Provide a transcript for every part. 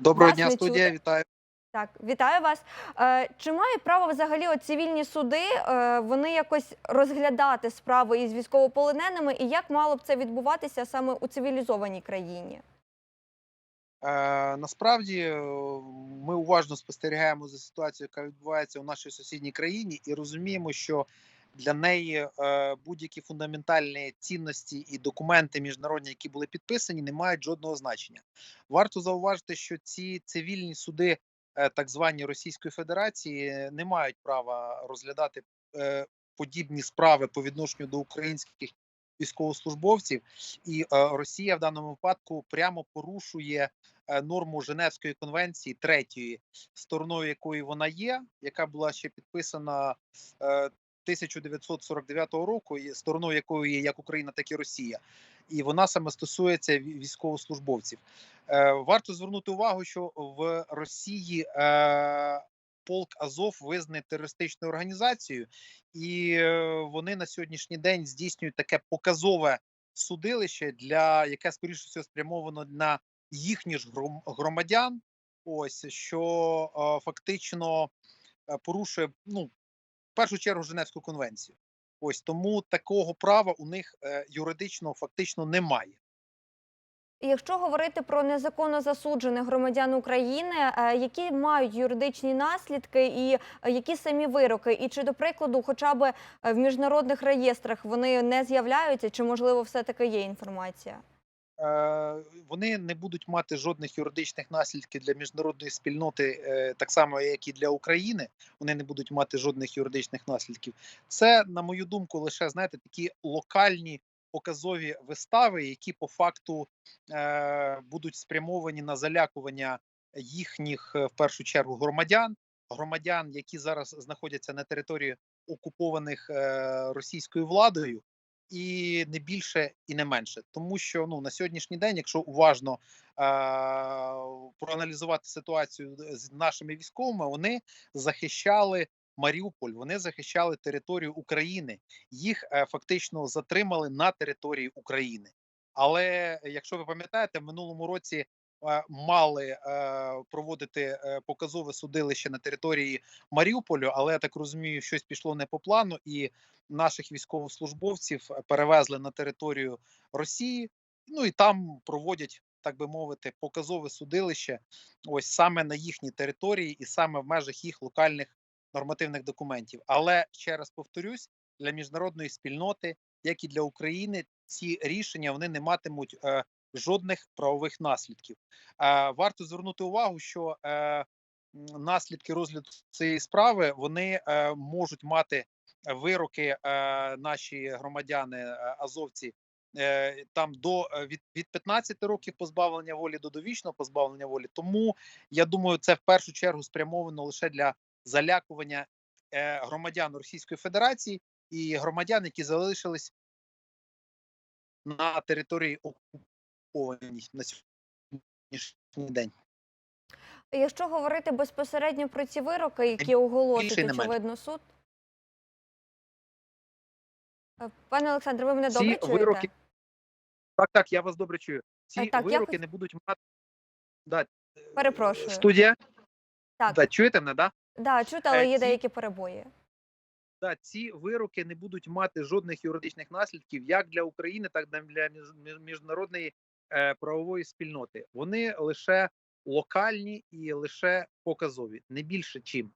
Доброго Вас дня, не студія. чути. Вітаю. Так, вітаю вас. Е, Чи мають право взагалі от цивільні суди е, вони якось розглядати справи із військовополоненими, і як мало б це відбуватися саме у цивілізованій країні? Е, насправді е, ми уважно спостерігаємо за ситуацією, яка відбувається у нашій сусідній країні, і розуміємо, що для неї е, будь-які фундаментальні цінності і документи міжнародні, які були підписані, не мають жодного значення. Варто зауважити, що ці цивільні суди, е, так звані Російської Федерації, не мають права розглядати е, подібні справи по відношенню до українських військовослужбовців, і Росія в даному випадку прямо порушує норму Женевської конвенції, третьої, стороною якої вона є, яка була ще підписана 1949 року, і стороною якої є як Україна, так і Росія. І вона саме стосується військовослужбовців. Е, Варто звернути увагу, що в Росії е, полк Азов визнаний терористичною організацією, і е, вони на сьогоднішній день здійснюють таке показове судилище, для яке скоріше всього спрямовано на їхніх громадян. Ось що е, фактично е, порушує ну першу чергу Женевську конвенцію. Ось тому такого права у них е, юридично фактично немає. Якщо говорити про незаконно засуджених громадян України, е, які мають юридичні наслідки і е, які самі вироки, і чи до прикладу, хоча б в міжнародних реєстрах вони не з'являються, чи можливо все таки є інформація? Е, вони не будуть мати жодних юридичних наслідків для міжнародної спільноти, е, так само як і для України. Вони не будуть мати жодних юридичних наслідків. Це, на мою думку, лише знаєте такі локальні показові вистави, які по факту е, будуть спрямовані на залякування їхніх в першу чергу громадян, громадян, які зараз знаходяться на території окупованих російською владою і не більше і не менше, тому що ну на сьогоднішній день, якщо уважно е- проаналізувати ситуацію з нашими військовими, вони захищали Маріуполь, вони захищали територію України. Їх е, фактично затримали на території України. Але якщо ви пам'ятаєте, в минулому році мали е, проводити е, показове судилище на території Маріуполю, але я так розумію, щось пішло не по плану, і наших військовослужбовців е, перевезли на територію Росії. Ну і там проводять, так би мовити, показове судилище, ось саме на їхній території, і саме в межах їх локальних нормативних документів. Але ще раз повторюсь, для міжнародної спільноти, як і для України, ці рішення вони не матимуть е, жодних правових наслідків. Е, варто звернути увагу, що е, наслідки розгляду цієї справи вони е, можуть мати вироки наші громадяни азовці. Там до від, від 15 років позбавлення волі до довічного позбавлення волі. Тому я думаю, це в першу чергу спрямовано лише для залякування громадян Російської Федерації і громадян, які залишились на території окупованій на сьогоднішній день. Якщо говорити безпосередньо про ці вироки, які оголосить очевидно суд. Е, Пане Олександре, ви мене Ці добре чуєте? вироки- Так, так, я вас добре чую. Ці так, вироки хот- не будуть мати. Да, е, Перепрошую. Студія. Так, Да, чуєте мене, да? да, чути, але Е, є ці- деякі перебої. Да, ці вироки не будуть мати жодних юридичних наслідків як для України, так і для між- між- міжнародної правової спільноти. Вони лише локальні і лише показові, не більше чим.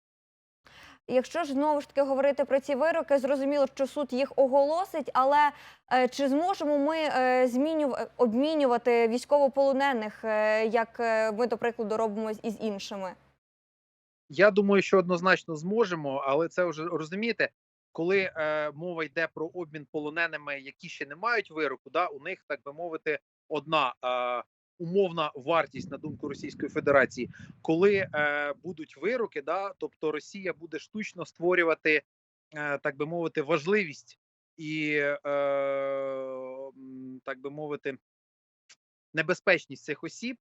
Якщо ж знову ж таки говорити про ці вироки, зрозуміло, що суд їх оголосить, але е, чи зможемо ми е, змінюв, е, обмінювати військовополонених, е, як е, ми, до прикладу, робимо із іншими? Я думаю, що однозначно зможемо, але це вже розумієте, коли е, мова йде про обмін полоненими, які ще не мають вироку, да, у них так би мовити, одна е, умовна вартість на думку Російської Федерації. Коли е, будуть вироки, да, тобто Росія буде штучно створювати, е, так би мовити, важливість і так би мовити, небезпечність цих осіб,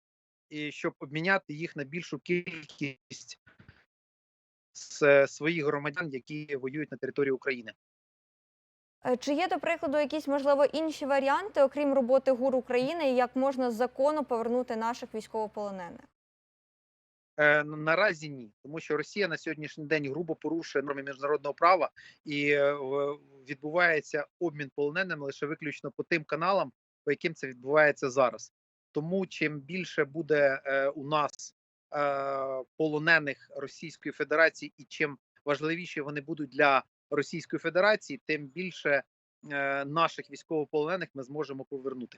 і щоб обміняти їх на більшу кількість з своїх громадян, які воюють на території України. Е, Чи є, до прикладу, якісь можливо інші варіанти, окрім роботи ГУР України, і як можна з закону повернути наших військовополонених? Е, наразі ні, тому що Росія на сьогоднішній день грубо порушує норми міжнародного права і е, відбувається обмін полоненими лише виключно по тим каналам, по яким це відбувається зараз. Тому чим більше буде у нас полонених Російської Федерації, і чим важливіші вони будуть для Російської Федерації, тим більше е, наших військовополонених ми зможемо повернути.